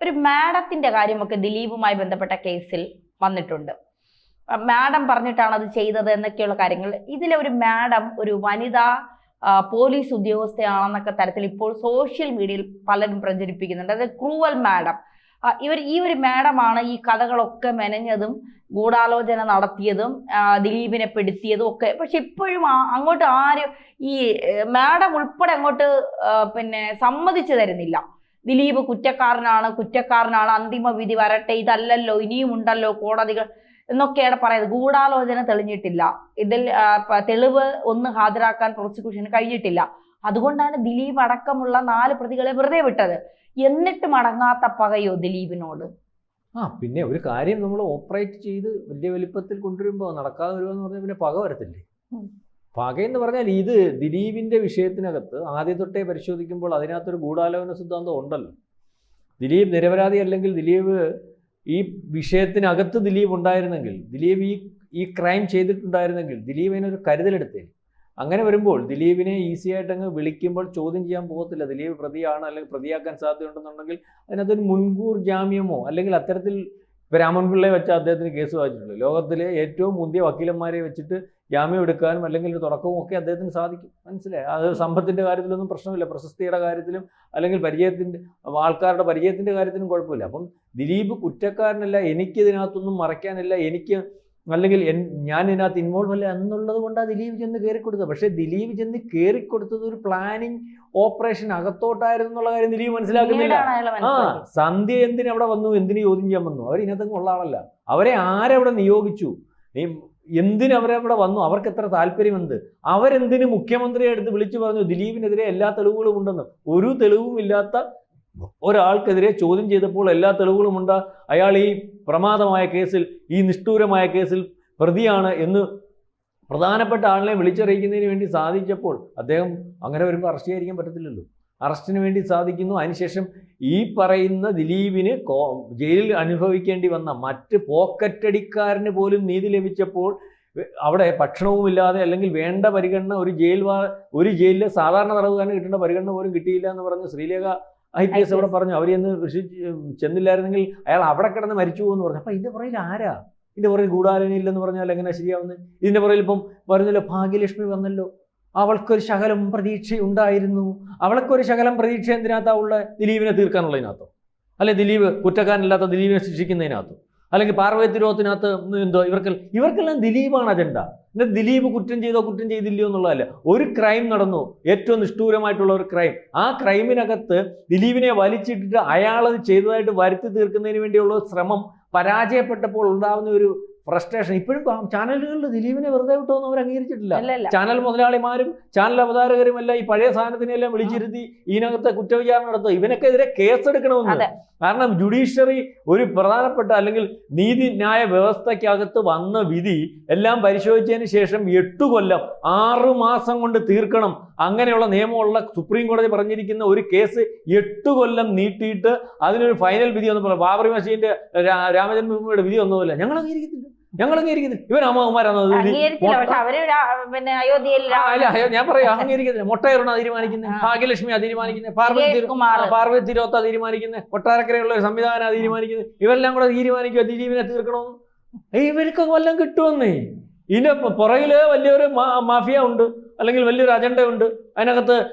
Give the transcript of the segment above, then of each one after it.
ഒരു മാഡത്തിന്റെ കാര്യമൊക്കെ ദിലീപുമായി ബന്ധപ്പെട്ട കേസിൽ വന്നിട്ടുണ്ട്. മാഡം പറഞ്ഞിട്ടാണ് അത് ചെയ്തത് എന്നൊക്കെയുള്ള കാര്യങ്ങൾ. ഇതിലെ ഒരു മാഡം ഒരു വനിതാ പോലീസ് ഉദ്യോഗസ്ഥയാണെന്നൊക്കെ തരത്തിൽ ഇപ്പോൾ സോഷ്യൽ മീഡിയയിൽ പലരും പ്രചരിപ്പിക്കുന്നുണ്ട്. അതായത് ക്രൂവൽ മാഡം. ഇവർ ഈ ഒരു മാഡമാണ് ഈ കഥകളൊക്കെ മെനഞ്ഞതും ഗൂഢാലോചന നടത്തിയതും ദിലീപിനെ പെടുത്തിയതും ഒക്കെ. പക്ഷെ ഇപ്പോഴും അങ്ങോട്ട് ആരും ഈ മാഡം ഉൾപ്പെടെ അങ്ങോട്ട് പിന്നെ സമ്മതിച്ചു തരുന്നില്ല. ദിലീപ് കുറ്റക്കാരനാണ് കുറ്റക്കാരനാണ് അന്തിമ വിധി വരട്ടെ ഇതല്ലല്ലോ ഇനിയും ഉണ്ടല്ലോ കോടതികൾ എന്നൊക്കെയാണ് പറയുന്നത്. ഗൂഢാലോചന തെളിഞ്ഞിട്ടില്ല. ഇതിൽ തെളിവ് ഒന്ന് ഹാജരാക്കാൻ പ്രോസിക്യൂഷന് കഴിഞ്ഞിട്ടില്ല. അതുകൊണ്ടാണ് ദിലീപ് അടക്കമുള്ള നാല് പ്രതികളെ വെറുതെ വിട്ടത്. എന്നിട്ടും അടങ്ങാത്ത പകയോ ദിലീപിനോട്? ആ പിന്നെ ഒരു കാര്യം നമ്മൾ ഓപ്പറേറ്റ് ചെയ്ത് വലിയ വലിപ്പത്തിൽ കൊണ്ടുവരുമ്പോൾ നടക്കാതെ വരുമെന്ന് പറഞ്ഞാൽ പിന്നെ പക വരത്തില്ലേ. പകയെന്ന് പറഞ്ഞാൽ ഇത് ദിലീപിന്റെ വിഷയത്തിനകത്ത് ആദ്യം തൊട്ടേ പരിശോധിക്കുമ്പോൾ അതിനകത്തൊരു ഗൂഢാലോചന സിദ്ധാന്തം ഉണ്ടല്ലോ. ദിലീപ് നിരപരാധി അല്ലെങ്കിൽ ദിലീപ് ഈ വിഷയത്തിനകത്ത് ദിലീപ് ഉണ്ടായിരുന്നെങ്കിൽ ദിലീപ് ഈ ഈ ക്രൈം ചെയ്തിട്ടുണ്ടായിരുന്നെങ്കിൽ ദിലീപ് അതിനൊരു കരുതലെടുത്തേനെ. അങ്ങനെ വരുമ്പോൾ ദിലീപിനെ ഈസി ആയിട്ട് അങ്ങ് വിളിക്കുമ്പോൾ ചോദ്യം ചെയ്യാൻ പോകത്തില്ല. ദിലീപ് പ്രതിയാണ് അല്ലെങ്കിൽ പ്രതിയാക്കാൻ സാധ്യതയുണ്ടെന്നുണ്ടെങ്കിൽ അതിനകത്തൊരു മുൻകൂർ ജാമ്യമോ അല്ലെങ്കിൽ അത്തരത്തിൽ ഇപ്പോൾ രാമൻപിള്ളയെ വെച്ച് അദ്ദേഹത്തിന് കേസ് വായിച്ചിട്ടുള്ളൂ ലോകത്തിലെ ഏറ്റവും മുന്തിയ വക്കീലന്മാരെ വെച്ചിട്ട് ജാമ്യം എടുക്കാനും അല്ലെങ്കിൽ ഒരു തുടക്കവും ഒക്കെ അദ്ദേഹത്തിന് സാധിക്കും. മനസ്സിലായി? അത് സമ്പത്തിന്റെ കാര്യത്തിലൊന്നും പ്രശ്നമില്ല. പ്രശസ്തിയുടെ കാര്യത്തിലും അല്ലെങ്കിൽ പരിചയത്തിന്റെ ആൾക്കാരുടെ പരിചയത്തിന്റെ കാര്യത്തിലും കുഴപ്പമില്ല. അപ്പം ദിലീപ് കുറ്റക്കാരനല്ല എനിക്കിതിനകത്തൊന്നും മറയ്ക്കാനില്ല എനിക്ക് അല്ലെങ്കിൽ എൻ ഞാൻ ഇതിനകത്ത് ഇൻവോൾവ് അല്ല എന്നുള്ളത് കൊണ്ട് ദിലീപ് ചെന്ന് കയറിക്കൊടുത്തത് പക്ഷേ ദിലീപ് ചെന്ന് കയറിക്കൊടുത്തത് ഒരു പ്ലാനിങ് ഓപ്പറേഷൻ അകത്തോട്ടായിരുന്നു എന്നുള്ള കാര്യം ദിലീപ് മനസ്സിലാക്കുന്നില്ല. ആ സന്ധ്യ എന്തിന് അവിടെ വന്നു എന്തിനു ചോദ്യം ചെയ്യാൻ വന്നു? അവർ ഇതിനകത്ത് ഉള്ള ആളല്ല അവരെ ആരവിടെ നിയോഗിച്ചു? ഈ എന്തിനു അവരവിടെ വന്നു? അവർക്ക് എത്ര താല്പര്യമെന്ത് അവരെന്തിനു മുഖ്യമന്ത്രിയെ എടുത്ത് വിളിച്ചു പറഞ്ഞു? ദിലീപിനെതിരെ എല്ലാ തെളിവുകളും ഉണ്ടെന്ന്. ഒരു തെളിവും ഇല്ലാത്ത ഒരാൾക്കെതിരെ ചോദ്യം ചെയ്തപ്പോൾ എല്ലാ തെളിവുകളും ഉണ്ട് അയാൾ ഈ പ്രമാദമായ കേസിൽ ഈ നിഷ്ഠൂരമായ കേസിൽ പ്രതിയാണ് എന്ന് പ്രധാനപ്പെട്ട ആളിനെ വിളിച്ചറിയിക്കുന്നതിന് വേണ്ടി സാധിച്ചപ്പോൾ അദ്ദേഹം അങ്ങനെ വരുമ്പോൾ അറസ്റ്റ് ചെയ്യാതിരിക്കാൻ പറ്റത്തില്ലല്ലോ. അറസ്റ്റിന് വേണ്ടി സാധിക്കുന്നു. അതിനുശേഷം ഈ പറയുന്ന ദിലീപിന് കോ ജയിലിൽ അനുഭവിക്കേണ്ടി വന്ന മറ്റ് പോക്കറ്റടിക്കാരന് പോലും നീതി ലഭിച്ചപ്പോൾ അവിടെ ഭക്ഷണവുമില്ലാതെ അല്ലെങ്കിൽ വേണ്ട പരിഗണന ഒരു ജയിൽ ഒരു ജയിലിലെ സാധാരണ തടവുകാരന് കിട്ടേണ്ട പരിഗണന പോലും കിട്ടിയില്ല എന്ന് പറഞ്ഞ് ശ്രീലേഖ ഐ പി എസ് അവിടെ പറഞ്ഞു അവരെന്ന് ചെന്നില്ലായിരുന്നെങ്കിൽ അയാൾ അവിടെ കിടന്ന് മരിച്ചു പോകുമെന്ന് പറഞ്ഞു. അപ്പം ഇതിന്റെ പുറയിൽ ആരാ? ഇതിന്റെ പുറയിൽ ഗൂഢാലോചന ഇല്ലെന്ന് പറഞ്ഞാൽ എങ്ങനെ ശരിയാവുന്നത് ഇതിന്റെ പുറയിൽ ഇപ്പം പറഞ്ഞല്ലോ ഭാഗ്യലക്ഷ്മി വന്നല്ലോ. അവൾക്കൊരു ശകലം പ്രതീക്ഷ ഉണ്ടായിരുന്നു അവൾക്കൊരു ശകലം പ്രതീക്ഷ എന്തിനകത്താ ഉള്ള ദിലീപിനെ തീർക്കാനുള്ളതിനകത്തോ. അല്ലെ ദിലീപ് കുറ്റക്കാരനല്ലാത്ത ദിലീപിനെ ശിക്ഷിക്കുന്നതിനകത്തോ. അല്ലെങ്കിൽ പാർവതി തിരുവോത്തിനകത്ത് എന്തോ ഇവർക്ക് ഇവർക്കെല്ലാം ദിലീപാണ് അജണ്ട എന്നിട്ട് ദിലീപ് കുറ്റം ചെയ്തോ കുറ്റം ചെയ്തില്ലയോ എന്നുള്ളതല്ല. ഒരു ക്രൈം നടന്നു. ഏറ്റവും നിഷ്ഠൂരമായിട്ടുള്ള ഒരു ക്രൈം ആ ക്രൈമിനകത്ത് ദിലീപിനെ വലിച്ചിട്ടിട്ട് അയാളത് ചെയ്തതായിട്ട് വരുത്തി തീർക്കുന്നതിന് വേണ്ടിയുള്ള ശ്രമം പരാജയപ്പെട്ടപ്പോൾ ഉണ്ടാകുന്ന ഒരു ഫ്രസ്ട്രേഷൻ ഇപ്പോഴും ചാനലുകളിൽ ദിലീപിനെ വെറുതെ വിട്ടോന്ന് അവർ അംഗീകരിച്ചിട്ടില്ല. ചാനൽ മുതലാളിമാരും ചാനൽ അവതാരകരും എല്ലാം ഈ പഴയ സാധനത്തിനെല്ലാം വിളിച്ചിരുത്തി ഇതിനകത്തെ കുറ്റവിചാരണ നടത്തുക. ഇവനൊക്കെതിരെ കേസെടുക്കണമെന്ന്. കാരണം ജുഡീഷ്യറി ഒരു പ്രധാനപ്പെട്ട അല്ലെങ്കിൽ നീതിന്യായ വ്യവസ്ഥയ്ക്കകത്ത് വന്ന വിധി എല്ലാം പരിശോധിച്ചതിന് ശേഷം എട്ടു കൊല്ലം ആറു മാസം കൊണ്ട് തീർക്കണം. അങ്ങനെയുള്ള നിയമമുള്ള സുപ്രീം കോടതി പറഞ്ഞിരിക്കുന്ന ഒരു കേസ് എട്ടു കൊല്ലം നീട്ടിയിട്ട് അതിനൊരു ഫൈനൽ വിധി ഒന്നും പറയാം ബാബറി മസീന്റെ രാമചന്ദ്രഭൂമിയുടെ രാമജന്മഭൂമിയുടെ വിധി ഒന്നുമില്ല ഞങ്ങൾ അംഗീകരിക്കത്തില്ല. ഞങ്ങൾ അംഗീകരിക്കുന്നില്ല ഇവൻ അമ്മാവന്മാരാണോ പിന്നെ അയോധ്യയിൽ അല്ല ഞാൻ പറയാം അംഗീകരിക്കുന്നില്ല മൊട്ടയറാണ് തീരുമാനിക്കുന്നത് ആ. ഭാഗ്യലക്ഷ്മി തീരുമാനിക്കുന്നത് പാർവതി പാർവതി തിരോത്ത തീരുമാനിക്കുന്നത് കൊട്ടാരക്കരയുള്ള ഒരു സംവിധാനം തീരുമാനിക്കുന്നത് ഇവരെല്ലാം കൂടെ തീരുമാനിക്കുക ദിലീപിനെ തീർക്കണമെന്ന്. ഇവർക്കൊക്കെ വല്ലതും കിട്ടുമെന്നേ. ഇതിന്റെ പുറകിൽ വലിയൊരു മാഫിയ ഉണ്ട്. അല്ലെങ്കിൽ വലിയൊരു അജണ്ടയുണ്ട് അതിനകത്ത്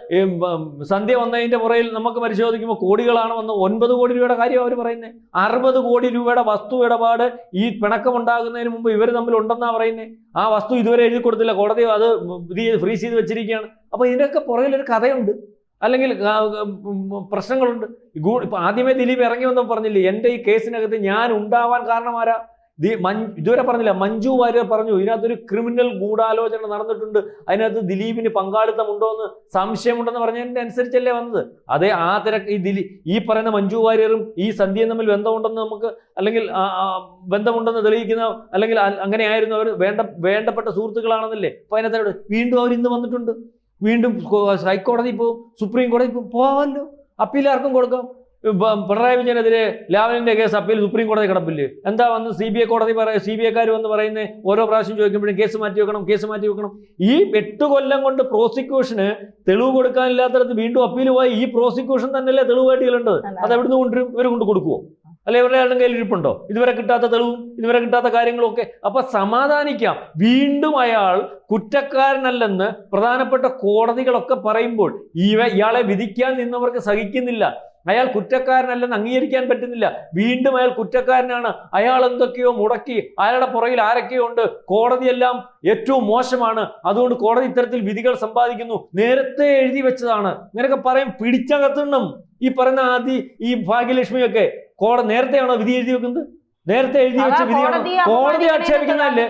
സന്ധ്യ വന്നതിന്റെ പുറയിൽ നമുക്ക് പരിശോധിക്കുമ്പോൾ കോടികളാണ് വന്ന് ഒൻപത് കോടി രൂപയുടെ കാര്യം അവർ പറയുന്നത് അറുപത് കോടി രൂപയുടെ വസ്തു ഇടപാട് ഈ പിണക്കം ഉണ്ടാകുന്നതിന് മുമ്പ് ഇവർ തമ്മിൽ ഉണ്ടെന്നാണ് പറയുന്നത് ആ വസ്തു ഇതുവരെ എഴുതി കൊടുത്തില്ല. കോടതി അത് ഇത് ഫ്രീസ് ചെയ്ത് വെച്ചിരിക്കുകയാണ്. അപ്പോൾ ഇതിനൊക്കെ പുറകിലൊരു കഥയുണ്ട്. അല്ലെങ്കിൽ പ്രശ്നങ്ങളുണ്ട്. ഗൂ- ഇപ്പൊ ആദ്യമേ ദിലീപ് ഇറങ്ങി വന്നപ്പോൾ പറഞ്ഞില്ലേ എന്റെ ഈ കേസിനകത്ത് ഞാൻ ഉണ്ടാവാൻ കാരണമാരാ ഇതുവരെ പറഞ്ഞില്ല മഞ്ജു വാര്യർ പറഞ്ഞു ഇതിനകത്തൊരു ക്രിമിനൽ ഗൂഢാലോചന നടന്നിട്ടുണ്ട് അതിനകത്ത് ദിലീപിന് പങ്കാളിത്തമുണ്ടോ എന്ന് സംശയമുണ്ടെന്ന് പറഞ്ഞതിന്റെ അനുസരിച്ചല്ലേ വന്നത്? അതേ ആ തിരക്ക് ഈ ദിലീപ് ഈ പറയുന്ന മഞ്ജു വാര്യറും ഈ സന്ധ്യയും തമ്മിൽ ബന്ധമുണ്ടെന്ന് നമുക്ക് അല്ലെങ്കിൽ ബന്ധമുണ്ടെന്ന് തെളിയിക്കുന്ന അല്ലെങ്കിൽ അങ്ങനെയായിരുന്നു അവർ വേണ്ട വേണ്ടപ്പെട്ട സുഹൃത്തുക്കളാണെന്നല്ലേ? അപ്പോൾ അതിനകത്ത് വീണ്ടും അവർ ഇന്ന് വന്നിട്ടുണ്ട്. വീണ്ടും ഹൈക്കോടതി പോകും സുപ്രീം കോടതി പോവാമല്ലോ. അപ്പീൽ ആർക്കും കൊടുക്കാം. പിണറായി വിജയനെതിരെ ലാവലിന്റെ കേസ് അപ്പീൽ സുപ്രീം കോടതി കിടപ്പില്ലേ എന്താ വന്ന് സി ബി ഐ കോടതി പറയ സി ബി ഐക്കാർ വന്ന് പറയുന്നത് ഓരോ പ്രാവശ്യം ചോദിക്കുമ്പോഴും കേസ് മാറ്റി വെക്കണം കേസ് മാറ്റി വെക്കണം. ഈ എട്ട് കൊല്ലം കൊണ്ട് പ്രോസിക്യൂഷന് തെളിവ് കൊടുക്കാനില്ലാത്തടത്ത് വീണ്ടും അപ്പീൽ പോയി ഈ പ്രോസിക്യൂഷൻ തന്നെയല്ലേ തെളിവായിട്ട് ചെല്ലേണ്ടത് അത്. എവിടുന്ന് കൊണ്ട് ഇവർ കൊണ്ട് കൊടുക്കുവോ? അല്ലെ ഇവരുടെ ആരുടെ കയ്യിൽ ഇരിപ്പുണ്ടോ? ഇതുവരെ കിട്ടാത്ത തെളിവും ഇതുവരെ കിട്ടാത്ത കാര്യങ്ങളും ഒക്കെ അപ്പൊ സമാധാനിക്കാം. വീണ്ടും അയാൾ കുറ്റക്കാരനല്ലെന്ന് പ്രധാനപ്പെട്ട കോടതികളൊക്കെ പറയുമ്പോൾ ഇവ ഇയാളെ വിധിക്കാൻ നിന്നവർക്ക് സഹിക്കുന്നില്ല. അയാൾ കുറ്റക്കാരനല്ലെന്ന് അംഗീകരിക്കാൻ പറ്റുന്നില്ല. വീണ്ടും അയാൾ കുറ്റക്കാരനാണ്. അയാൾ എന്തൊക്കെയോ മുടക്കി അയാളുടെ പുറകിൽ ആരൊക്കെയോ ഉണ്ട്. കോടതിയെല്ലാം ഏറ്റവും മോശമാണ്. അതുകൊണ്ട് കോടതി ഇത്തരത്തിൽ വിധികൾ സമ്പാദിക്കുന്നു. നേരത്തെ എഴുതി വെച്ചതാണ്. ഇങ്ങനെയൊക്കെ പറയും പിടിച്ചകത്തിണ്ണം ഈ പറയുന്ന ആദ്യ ഈ ഭാഗ്യലക്ഷ്മിയൊക്കെ കോടതി നേരത്തെയാണോ വിധി എഴുതി വെക്കുന്നത്? നേരത്തെ എഴുതി വെച്ച വിധിയാണ്? കോടതി ആക്ഷേപിക്കുന്നതല്ലേ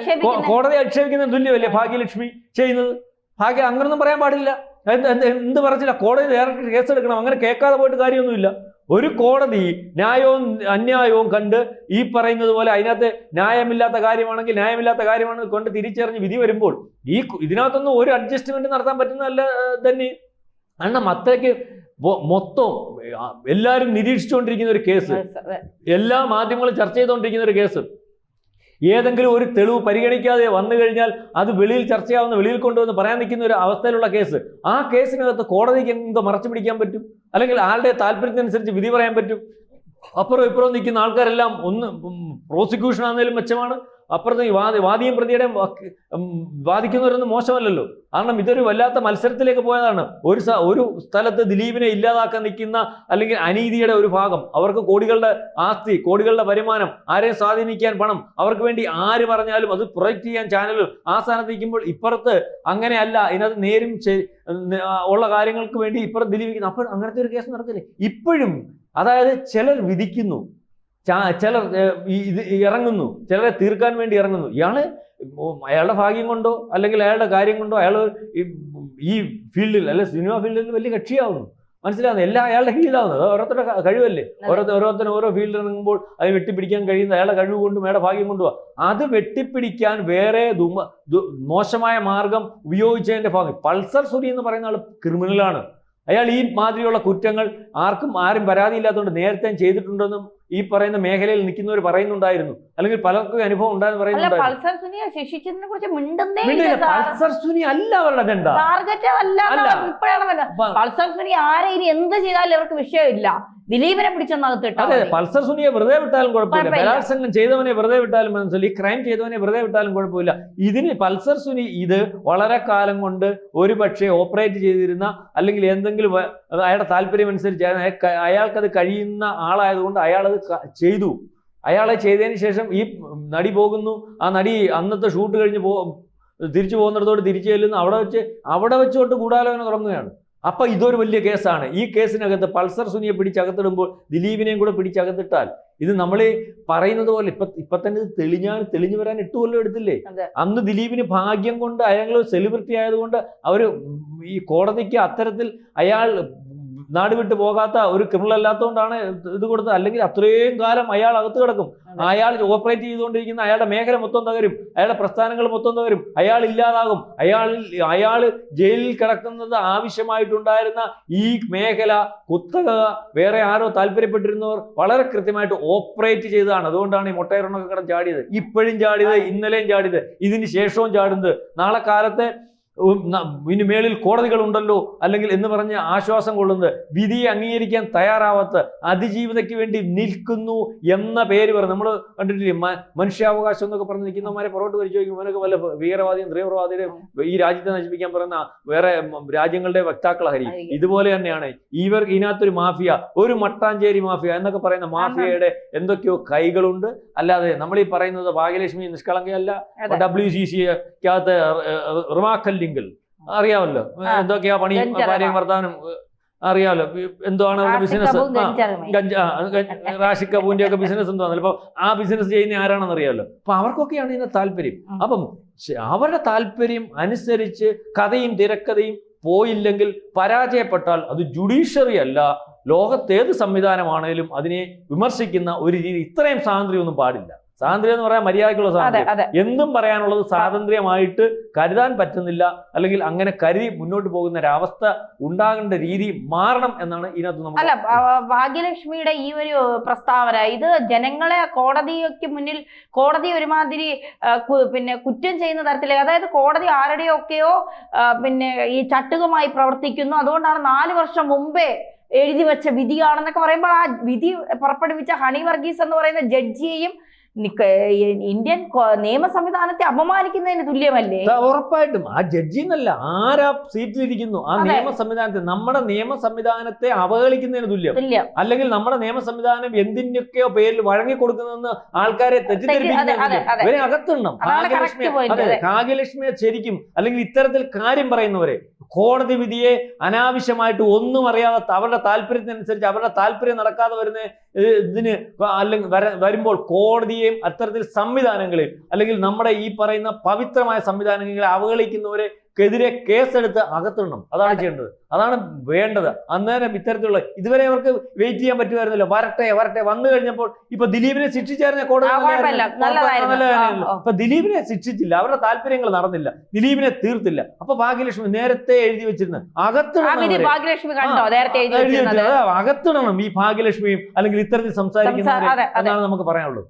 കോടതി ആക്ഷേപിക്കുന്ന തുല്യമല്ലേ? ഭാഗ്യലക്ഷ്മി ചെയ്യുന്നത്? ഭാഗ്യ അങ്ങനൊന്നും പറയാൻ പാടില്ല. എന്ത് പറഞ്ഞില്ല കോടതി ഡയറക്റ്റ് കേസ് എടുക്കണം. അങ്ങനെ കേൾക്കാതെ പോയിട്ട് കാര്യമൊന്നുമില്ല. ഒരു കോടതി ന്യായവും അന്യായവും കണ്ട് ഈ പറയുന്നത് പോലെ അതിനകത്ത് ന്യായമില്ലാത്ത കാര്യമാണെങ്കിൽ ന്യായമില്ലാത്ത കാര്യമാണ് കൊണ്ട് തിരിച്ചറിഞ്ഞ് വിധി വരുമ്പോൾ ഈ ഇതിനകത്തൊന്നും ഒരു അഡ്ജസ്റ്റ്മെന്റ് നടത്താൻ പറ്റുന്നതല്ല തന്നെ കാരണം അത്രയ്ക്ക് മൊത്തം എല്ലാവരും നിരീക്ഷിച്ചുകൊണ്ടിരിക്കുന്ന ഒരു കേസ് എല്ലാ മാധ്യമങ്ങളും ചർച്ച ചെയ്തുകൊണ്ടിരിക്കുന്ന ഒരു കേസ് ഏതെങ്കിലും ഒരു തെളിവ് പരിഗണിക്കാതെ വന്നു കഴിഞ്ഞാൽ അത് വെളിയിൽ ചർച്ചയാവുന്ന വെളിയിൽ കൊണ്ടുവന്ന് പറയാൻ നിൽക്കുന്ന ഒരു അവസ്ഥയിലുള്ള കേസ്. ആ കേസിനകത്ത് കോടതിക്ക് എന്തോ മറച്ചു പിടിക്കാൻ പറ്റും? അല്ലെങ്കിൽ ആളുടെ താല്പര്യത്തിനനുസരിച്ച് വിധി പറയാൻ പറ്റും? അപ്പുറം ഇപ്പുറം നിൽക്കുന്ന ആൾക്കാരെല്ലാം ഒന്ന് പ്രോസിക്യൂഷൻ ആണെങ്കിലും മെച്ചമാണ്. അപ്പുറത്ത് വാദി വാദിയും പ്രതിയുടെയും വാദിക്കുന്നവരൊന്നും മോശമല്ലല്ലോ. കാരണം ഇതൊരു വല്ലാത്ത മത്സരത്തിലേക്ക് പോയതാണ്. ഒരു ഒരു സ്ഥലത്ത് ദിലീപിനെ ഇല്ലാതാക്കാൻ നിൽക്കുന്ന അല്ലെങ്കിൽ അനീതിയുടെ ഒരു ഭാഗം. അവർക്ക് കോടികളുടെ ആസ്തി കോടികളുടെ വരുമാനം ആരെയും സ്വാധീനിക്കാൻ പണം അവർക്ക് വേണ്ടി ആര് പറഞ്ഞാലും അത് പ്രൊജക്റ്റ് ചെയ്യാൻ ചാനലുകൾ ആ സ്ഥാനത്ത് നിൽക്കുമ്പോൾ ഇപ്പുറത്ത് അങ്ങനെയല്ല ഇതിനകത്ത് നേരും ഉള്ള കാര്യങ്ങൾക്ക് വേണ്ടി ഇപ്പുറത്ത് ദിലീപിക്കുന്നു. അപ്പോൾ അങ്ങനത്തെ ഒരു കേസ് നടക്കില്ലേ? ഇപ്പോഴും അതായത് ചിലർ വിധിക്കുന്നു. ചിലർ ഇത് ഇറങ്ങുന്നു. ചിലരെ തീർക്കാൻ വേണ്ടി ഇറങ്ങുന്നു. ഇയാൾ അയാളുടെ ഭാഗ്യം കൊണ്ടോ അല്ലെങ്കിൽ അയാളുടെ കാര്യം കൊണ്ടോ അയാൾ ഈ ഫീൽഡിൽ അല്ലെ സിനിമ ഫീൽഡിൽ നിന്ന് വലിയ കക്ഷിയാവുന്നു. മനസ്സിലാവുന്നു? എല്ലാം അയാളുടെ കീഴിലാവുന്നത്. അത് ഓരോരുത്തരുടെ കഴിവല്ലേ? ഓരോരുത്തർ ഓരോരുത്തരും ഓരോ ഫീൽഡിൽ ഇറങ്ങുമ്പോൾ അത് വെട്ടിപ്പിടിക്കാൻ കഴിയുന്ന അയാളുടെ കഴിവ് കൊണ്ടും അയാളുടെ ഭാഗ്യം കൊണ്ടുവാ. അത് വെട്ടിപ്പിടിക്കാൻ വേറെ ദുമ ദു- മോശമായ മാർഗം ഉപയോഗിച്ചതിന്റെ ഭാഗം. പൾസർ സുരി എന്ന് പറയുന്ന ആൾ ക്രിമിനലാണ്. അയാൾ ഈ മാതിരിയുള്ള കുറ്റങ്ങൾ ആർക്കും ആരും പരാതിയില്ലാത്തതുകൊണ്ട് നേരത്തെ ചെയ്തിട്ടുണ്ടെന്നും ഈ പറയുന്ന മേഖലയിൽ നിൽക്കുന്നവർ പറയുന്നുണ്ടായിരുന്നു. അല്ലെങ്കിൽ പലർക്കും അനുഭവം ഉണ്ടായെന്ന് പറയുന്നുണ്ടായിരുന്നു. അല്ല അവരുടെ അജണ്ട. പൾസർ സുനി ആരെ ഇനി എന്ത് ചെയ്താലും അവർക്ക് വിഷയമില്ല. ദിലീപിനെ അതെ. പൾസർ സുനിയെ വെറുതെ വിട്ടാലും കുഴപ്പമില്ല. ബലാത്സംഗം ചെയ്തവനെ വെറുതെ വിട്ടാലും മനസ്സിലായി ഈ ക്രൈം ചെയ്തവനെ വെറുതെ വിട്ടാലും കുഴപ്പമില്ല. ഇതിന് പൾസർ സുനി ഇത് വളരെ കാലം കൊണ്ട് ഒരു പക്ഷേ ഓപ്പറേറ്റ് ചെയ്തിരുന്ന അല്ലെങ്കിൽ എന്തെങ്കിലും അയാളുടെ താല്പര്യം അനുസരിച്ച് അയാൾക്ക് അയാൾക്കത് കഴിയുന്ന ആളായതുകൊണ്ട് അയാളത് ക- ചെയ്തു. അയാളെ ചെയ്തതിന് ശേഷം ഈ നടി പോകുന്നു. ആ നടി അന്നത്തെ ഷൂട്ട് കഴിഞ്ഞ് പോ തിരിച്ചു പോകുന്നിടത്തോട് തിരിച്ചു ചെല്ലുന്നു. അവിടെ വെച്ച് അവിടെ വെച്ചുകൊണ്ട് ഗൂഢാലോചന തുടങ്ങുകയാണ്. അപ്പൊ ഇതൊരു വലിയ കേസാണ്. ഈ കേസിനകത്ത് പൾസർ സുനിയെ പിടിച്ചകത്തിടുമ്പോൾ ദിലീപിനെയും കൂടെ പിടിച്ചകത്തിട്ടാൽ ഇത് നമ്മൾ പറയുന്നത് പോലെ ഇപ്പൊ ഇപ്പൊ തന്നെ ഇത് തെളിഞ്ഞാൽ തെളിഞ്ഞു വരാൻ എട്ട് കൊല്ലം എടുത്തില്ലേ. അന്ന് ദിലീപിന് ഭാഗ്യം കൊണ്ട് അയാൾ സെലിബ്രിറ്റി ആയതുകൊണ്ട് അവർ ഈ കോടതിക്ക് അത്തരത്തിൽ അയാൾ നാട് വിട്ടു പോകാത്ത ഒരു ക്രിമിനൽ അല്ലാത്തതുകൊണ്ടാണ് ഇത് കൊടുത്തത്. അല്ലെങ്കിൽ അത്രയും കാലം അയാൾ അകത്ത് കിടക്കും. അയാൾ ഓപ്പറേറ്റ് ചെയ്തുകൊണ്ടിരിക്കുന്ന അയാളുടെ മേഖല മൊത്തം തകരും. അയാളുടെ പ്രസ്ഥാനങ്ങൾ മൊത്തം തകരും. അയാൾ ഇല്ലാതാകും. അയാൾ അയാൾ ജയിലിൽ കിടക്കുന്നത് ആവശ്യമായിട്ടുണ്ടായിരുന്ന ഈ മേഖല കുത്തക വേറെ ആരോ താല്പര്യപ്പെട്ടിരുന്നവർ വളരെ കൃത്യമായിട്ട് ഓപ്പറേറ്റ് ചെയ്തതാണ്. അതുകൊണ്ടാണ് ഈ മൊട്ടയറൊക്കെ കിടന്ന് ചാടിയത്. ഇപ്പോഴും ചാടിയത് ഇന്നലെയും ചാടിയത് ഇതിന് ശേഷവും ചാടുന്നത്. നാളെ കാലത്തെ ഇനി മേളിൽ കോടതികളുണ്ടല്ലോ അല്ലെങ്കിൽ എന്ന് പറഞ്ഞ് ആശ്വാസം കൊള്ളുന്നത് വിധിയെ അംഗീകരിക്കാൻ തയ്യാറാവാത്ത അതിജീവിതയ്ക്ക് വേണ്ടി നിൽക്കുന്നു എന്ന പേര് പറഞ്ഞു നമ്മൾ കണ്ടിട്ടില്ലേ? മനുഷ്യാവകാശം എന്നൊക്കെ പറഞ്ഞ് നിൽക്കുന്നവന്മാരെ പുറകോട്ട് വയ്ക്കും അവനൊക്കെ വല്ല ഭീകരവാദിയും തീവ്രവാദിയും ഈ രാജ്യത്തെ നശിപ്പിക്കാൻ പറയുന്ന വേറെ രാജ്യങ്ങളുടെ വക്താക്കളായിരിക്കും. ഇതുപോലെ തന്നെയാണ്. ഇവർ ഇതിനകത്തൊരു മാഫിയ ഒരു മട്ടാഞ്ചേരി മാഫിയ എന്നൊക്കെ പറയുന്ന മാഫിയയുടെ എന്തൊക്കെയോ കൈകളുണ്ട്. അല്ലാതെ നമ്മൾ ഈ പറയുന്നത് ഭാഗ്യലക്ഷ്മി നിഷ്കളങ്കയല്ല. ഡബ്ല്യു സി സിക്കകത്ത് റിമാക്കല്ലിങ്കൽ അറിയാമല്ലോ. എന്തൊക്കെയാ പണി. ഭാര്യയും ഭർത്താവിനും അറിയാമല്ലോ എന്തോ ആണ് ആഷിക് ബിസിനസ് റാഷിക് കപൂറിന്റെ ഒക്കെ ബിസിനസ് എന്തോന്നല്ലോ അപ്പൊ ആ ബിസിനസ് ചെയ്യുന്ന ആരാണെന്ന് അറിയാമല്ലോ. അപ്പൊ അവർക്കൊക്കെയാണ് ഇതിന്റെ താല്പര്യം. അപ്പം അവരുടെ താല്പര്യം അനുസരിച്ച് കഥയും തിരക്കഥയും പോയില്ലെങ്കിൽ പരാജയപ്പെട്ടാൽ അത് ജുഡീഷ്യറി അല്ല ലോകത്തേത് സംവിധാനമാണേലും അതിനെ വിമർശിക്കുന്ന ഒരു രീതി ഇത്രയും സ്വാതന്ത്ര്യമൊന്നും പാടില്ല. സ്വാതന്ത്ര്യം എന്ന് പറയാൻ മര്യാദയ്ക്കുള്ള സ്വാതന്ത്ര്യം. എന്തും പറയാനുള്ളത് സ്വാതന്ത്ര്യമായിട്ട് കരുതാൻ പറ്റുന്നില്ല അല്ലെങ്കിൽ അങ്ങനെ കരുതി മുന്നോട്ട് പോകുന്ന ഒരവസ്ഥ ഉണ്ടാകേണ്ട രീതി മാറണം എന്നാണ് ഇതിനകത്ത് നമ്മൾ അല്ല ഭാഗ്യലക്ഷ്മിയുടെ ഈ ഒരു പ്രസ്താവന ഇത് ജനങ്ങളെ കോടതിക്ക് മുന്നിൽ കോടതി ഒരുമാതിരി പിന്നെ കുറ്റം ചെയ്യുന്ന തരത്തിലേക്ക് അതായത് കോടതി ആരുടെയൊക്കെയോ പിന്നെ ഈ ചട്ടുകമായി പ്രവർത്തിക്കുന്നു. അതുകൊണ്ടാണ് നാല് വർഷം മുമ്പേ എഴുതി വെച്ച വിധിയാണെന്നൊക്കെ പറയുമ്പോൾ ആ വിധി പുറപ്പെടുവിച്ച ഹണി വർഗീസ് എന്ന് പറയുന്ന ജഡ്ജിയെയും ഇന്ത്യൻ നിയമ സംവിധാനത്തെ അപമാനിക്കുന്നതിന് തുല്യമല്ലേ? ഉറപ്പായിട്ടും. ആ ജഡ്ജി എന്നല്ല ആരാ സീറ്റിലിരിക്കുന്നു? ആ. നിയമ സംവിധാനത്തെ നമ്മുടെ നിയമ സംവിധാനത്തെ അവഹേളിക്കുന്നതിന് തുല്യം. അല്ലെങ്കിൽ നമ്മുടെ നിയമ സംവിധാനം എന്തിനൊക്കെയോ പേരിൽ വഴങ്ങി കൊടുക്കുന്നതെന്ന് ആൾക്കാരെ തെറ്റിദ്ധരിപ്പിക്കുന്നതിന് അകത്തുണ്ടാവും ഭാഗ്യലക്ഷ്മിയെ അതെ ശരിക്കും അല്ലെങ്കിൽ ഇത്തരത്തിൽ കാര്യം പറയുന്നവരെ കോടതി വിധിയെ അനാവശ്യമായിട്ട് ഒന്നും അറിയാതെ അവരുടെ താല്പര്യത്തിനനുസരിച്ച് അവരുടെ താല്പര്യം നടക്കാതെ വരുന്ന ഇതിന് അല്ലെങ്കിൽ വരുമ്പോൾ വരുമ്പോൾ കോടതിയെയും അത്തരത്തിൽ സംവിധാനങ്ങളെയും അല്ലെങ്കിൽ നമ്മുടെ ഈ പറയുന്ന പവിത്രമായ സംവിധാനങ്ങളെ അവഹേളിക്കുന്നവരെ ക്കെതിരെ കേസെടുത്ത് അകത്തിടണം. അതാണ് ചെയ്യേണ്ടത്. അതാണ് വേണ്ടത്. അന്നേരം ഇത്തരത്തിലുള്ള ഇതുവരെ അവർക്ക് വെയിറ്റ് ചെയ്യാൻ പറ്റുമായിരുന്നല്ലോ. വരട്ടെ വരട്ടെ. വന്നു കഴിഞ്ഞപ്പോൾ ഇപ്പൊ ദിലീപിനെ ശിക്ഷിച്ചായിരുന്ന കോടതി. ഇപ്പൊ ദിലീപിനെ ശിക്ഷിച്ചില്ല. അവരുടെ താല്പര്യങ്ങൾ നടന്നില്ല. ദിലീപിനെ തീർത്തില്ല. അപ്പൊ ഭാഗ്യലക്ഷ്മി നേരത്തെ എഴുതി വെച്ചിരുന്ന അകത്തിടണം. അകത്തിടണം ഈ ഭാഗ്യലക്ഷ്മിയും അല്ലെങ്കിൽ ഇത്തരത്തിൽ സംസാരിക്കുന്നവരെ എന്നാണ് നമുക്ക് പറയാനുള്ളത്.